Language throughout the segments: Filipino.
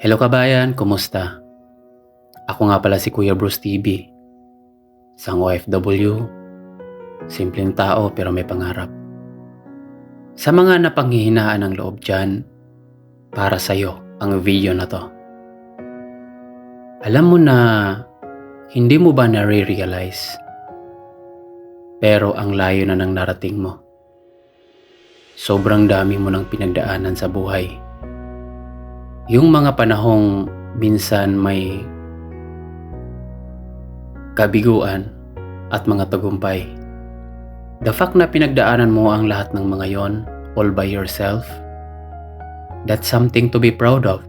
Hello kabayan, kumusta? Ako nga pala si Kuya Bruce TV. Isang OFW, simpleng tao pero may pangarap. Sa mga napanghihinaan ng loob dyan, para sa'yo ang video na to. Alam mo na hindi mo ba nare-realize pero ang layo na ng narating mo. Sobrang dami mo nang pinagdaanan sa buhay. Yung mga panahong minsan may kabiguan at mga tagumpay. The fact na pinagdaanan mo ang lahat ng mga yon all by yourself, that's something to be proud of.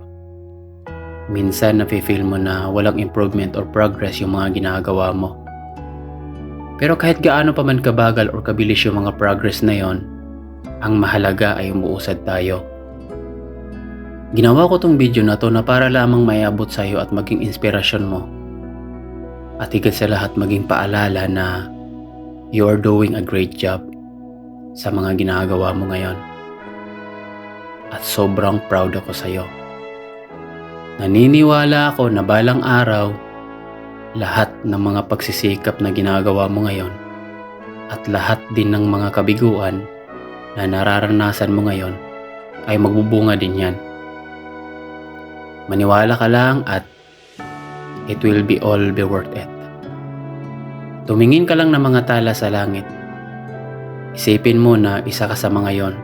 Minsan nafe-feel mo na walang improvement or progress yung mga ginagawa mo. Pero kahit gaano pa man kabagal or kabilis yung mga progress na yon, ang mahalaga ay umuusad tayo. Ginawa ko tong video na to na para lamang mayabot sa iyo at maging inspirasyon mo. At higit sa lahat maging paalala na you are doing a great job sa mga ginagawa mo ngayon. At sobrang proud ako sa iyo. Naniniwala ako na balang araw, lahat ng mga pagsisikap na ginagawa mo ngayon at lahat din ng mga kabiguan na nararanasan mo ngayon ay magbubunga din yan. Maniwala ka lang at it will be all be worth it. Tumingin ka lang ng mga tala sa langit. Isipin mo na isa ka sa mga yon.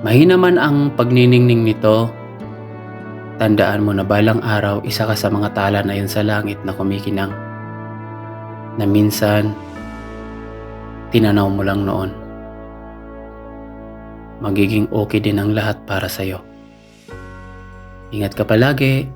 Mahina man ang pagniningning nito, tandaan mo na balang araw isa ka sa mga tala na yun sa langit na kumikinang. Na minsan, tinanaw mo lang noon. Magiging okay din ang lahat para sa'yo. Ingat ka palagi